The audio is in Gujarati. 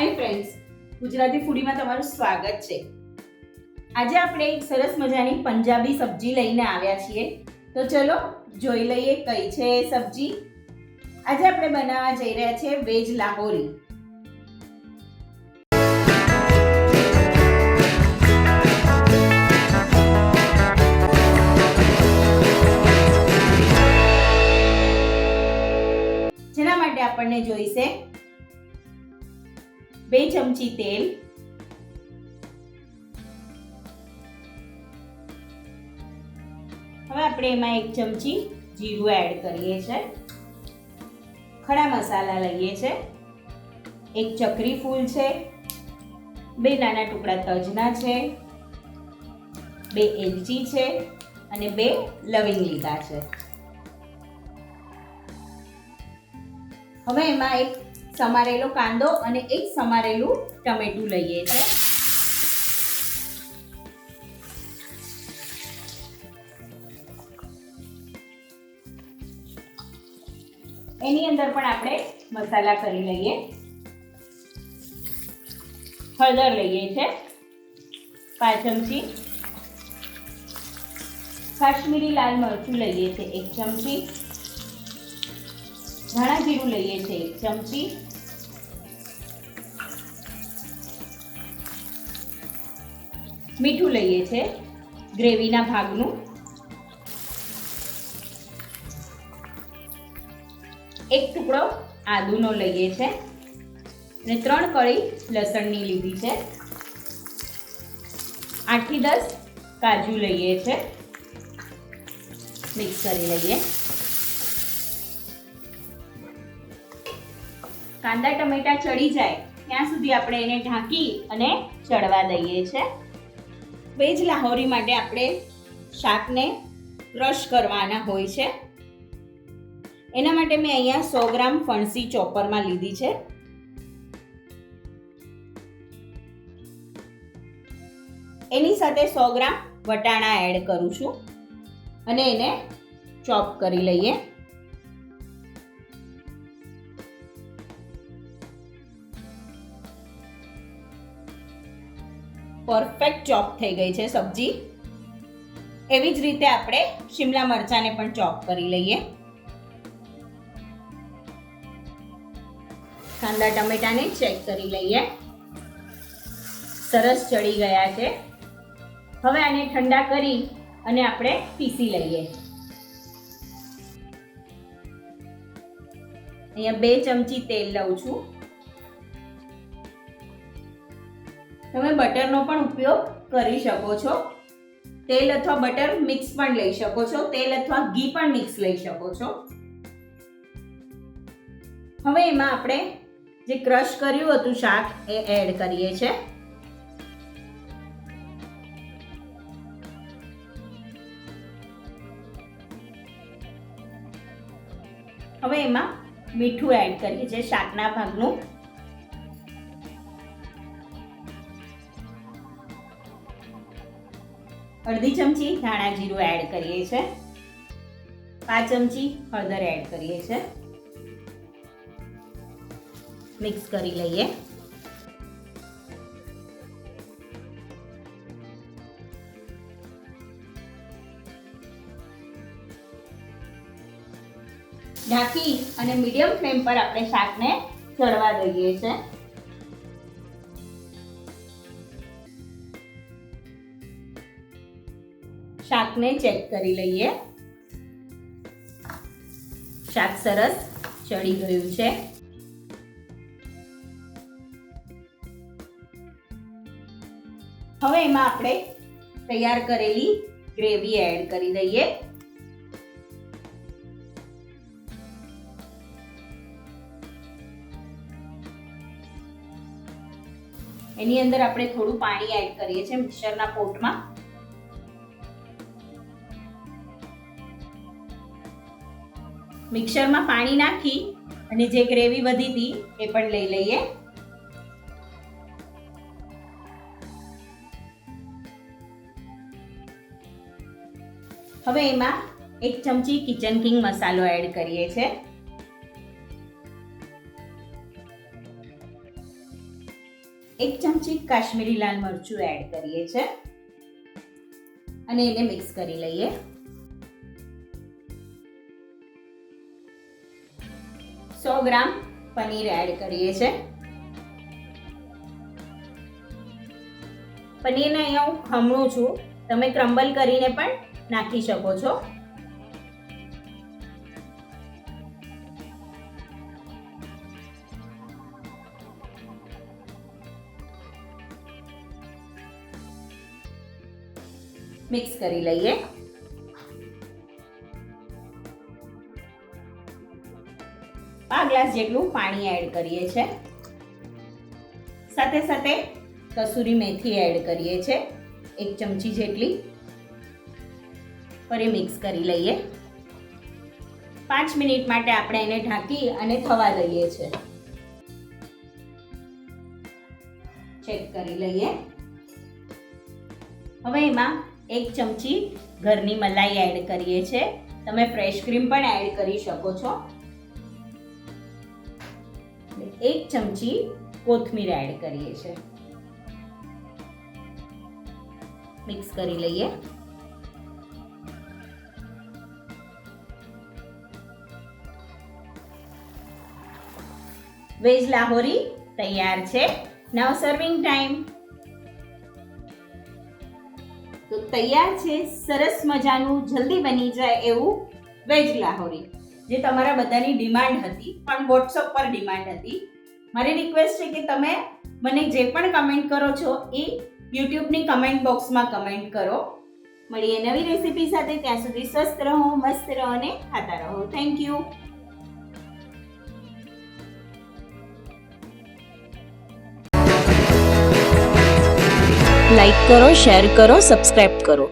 હાય ફ્રેન્ડ્સ ગુજરાતી ફૂડીમાં તમારું સ્વાગત છે. આજે આપણે એક સરસ મજાની પંજાબી સબ્જી લઈને આવ્યા છીએ. તો ચલો જોઈ લઈએ કઈ છે એ સબ્જી. આજે આપણે બનાવવા જઈ રહ્યા છીએ વેજ લાહોરી. જેના માટે આપણને જોઈશે બે ચમચી તેલ. હવે આપણે એમાં એક ચમચી જીરું એડ કરીએ છે. ખડા મસાલા લઈએ છે. એક ચકરી ફૂલ છે. બે નાના ટુકડા તજના છે. બે એલચી છે અને બે લવિંગ લીધા છે. હવે એમાં એક સમારેલો કાંદો અને એક સમારેલું ટમેટું લઈએ છે. એની અંદર પણ આપણે મસાલા કરી લઈએ. હળદર લઈએ છે, પાંચ ચમચી. કાશ્મીરી લાલ મરચું લઈએ છે, એક ચમચી. ધાણા જીરું લઈએ છે, એક ચમચી. મીઠું લઈએ છીએ ગ્રેવીના ભાગનું. એક ટુકડો આદુનો લઈએ છે અને ત્રણ કળી લસણની લીધી છે. આઠથી દસ કાજુ લઈએ છે. મિક્સ કરી લઈએ. કાંદા, ટમેટા ચડી જાય, ત્યાં સુધી આપણે એને ઢાંકી અને ચડવા દઈએ છે. વેજ લાહોરી માટે આપણે શાકને ક્રશ કરવાના હોય છે. એના માટે મેં અહીંયા સો ગ્રામ ફણસી ચોપરમાં લીધી છે. એની સાથે સો ગ્રામ વટાણા એડ કરું છું અને એને ચોપ કરી લઈએ. પરફેક્ટ ચોપ થઈ ગઈ છે સબ્જી. એવી જ રીતે આપણે શિમલા મરચાંને પણ ચોપ કરી લઈએ. કાંદા ટમેટાને ચેક કરી લઈએ. સરસ ચડી ગયા છે. હવે આને ઠંડા કરી અને આપણે પીસી લઈએ. અહીંયા બે ચમચી તેલ લઉં છું. તમે બટરનો પણ ઉપયોગ કરી શકો છો. તેલ અથવા બટર મિક્સ પણ લઈ શકો છો. તેલ અથવા ઘી પણ મિક્સ લઈ શકો છો. હવે એમાં આપણે જે ક્રશ કર્યું હતું શાક એ એડ કરીએ છે. હવે એમાં મીઠું એડ કરીએ છીએ શાકના ભાગનું. અડધી ચમચી ધાણા જીરું એડ કરીએ છે પાંચ ચમચી હળદર એડ કરીએ છે મિક્સ કરી લઈએ. ઢાંકી અને મીડિયમ ફ્લેમ પર આપણે શાકને ચડવા દઈએ છે શાકને ચેક કરી લઈએ. શાક સરસ ચડી ગયું છે. હવે એમાં આપણે તૈયાર કરેલી ગ્રેવી એડ કરી દઈએ. એની અંદર આપણે થોડું પાણી એડ કરીએ છીએ મિક્સરના પોટમાં. મિક્સરમાં પાણી નાખી અને જે ગ્રેવી વધી હતી એ પણ લઈ લઈએ. હવે એમાં એક ચમચી કિચન કિંગ મસાલો એડ કરીએ છે. એક ચમચી કાશ્મીરી લાલ મરચું એડ કરીએ છે. અને એને મિક્સ કરી લઈએ. ગ્રામ પનીર એડ કરીએ છે. પનીરને અહીંયા હું ખમણું છું. તમે ક્રમ્બલ કરીને પણ નાખી શકો છો. મિક્સ કરી લઈએ. ગ્લાસ જેટલું પાણી એડ કરીએ છીએ સાથે સાથે કસૂરી મેથી એડ કરીએ છીએ એક ચમચી જેટલી. ફરી મિક્સ કરી લઈએ. પાંચ મિનિટ માટે આપણે એને ઢાંકી અને થવા દઈએ છીએ ચેક કરી લઈએ. હવે એમાં એક ચમચી ઘરની મલાઈ એડ કરીએ છીએ તમે ફ્રેશ ક્રીમ પણ એડ કરી શકો છો. એક ચમચી કોથમીર એડ કરીએ છીએ. મિક્સ કરી લઈએ. વેજ લાહોરી તૈયાર છે. નાવ સર્વિંગ ટાઈમ તો તૈયાર છે, સરસ મજાનું, જલ્દી બની જાય એવું વેજ લાહોરી. જે તમારા બધાની ડિમાન્ડ હતી, પણ વોટ્સઅપ પર ડિમાન્ડ હતી. મારી રિક્વેસ્ટ છે કે તમે મને જે પણ કમેન્ટ કરો છો એ યુટ્યુબની કમેન્ટ બોક્સમાં કમેન્ટ કરો. મળીએ નવી રેસીપી સાથે, ત્યાં સુધી સ્વસ્થ રહો, મસ્ત રહો અને ખાતા રહો. થેન્ક યુ લાઈક કરો શેર કરો સબસ્ક્રાઈબ કરો.